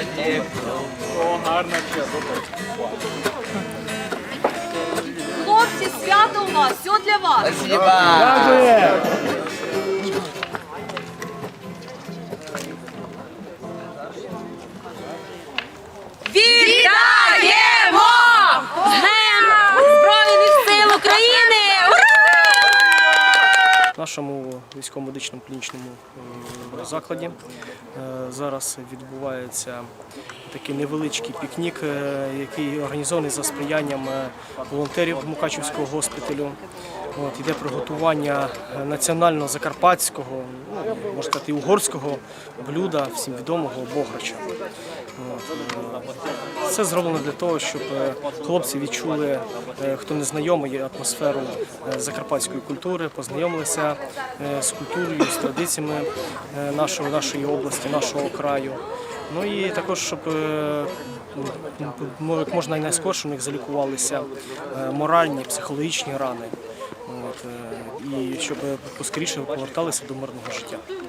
О, гарно. Хлопці, свято у вас, все для вас. Дякую. Нашому військово-медичному клінічному е, закладі е, зараз відбувається такий невеличкий пікнік, е, який організований за сприянням волонтерів Мукачівського госпіталю. От, іде приготування національного закарпатського, ну, можна сказати, угорського блюда, всім відомого бограча. Е, Це зроблено для того, щоб е, хлопці відчули, е, хто не знайомий, атмосферу закарпатської культури, познайомилися з культурою, з традиціями нашого, нашої області, нашого краю. Ну і також, щоб як можна і найскорше у них залікувалися моральні, психологічні рани. От, е, і щоб поскоріше поверталися до мирного життя.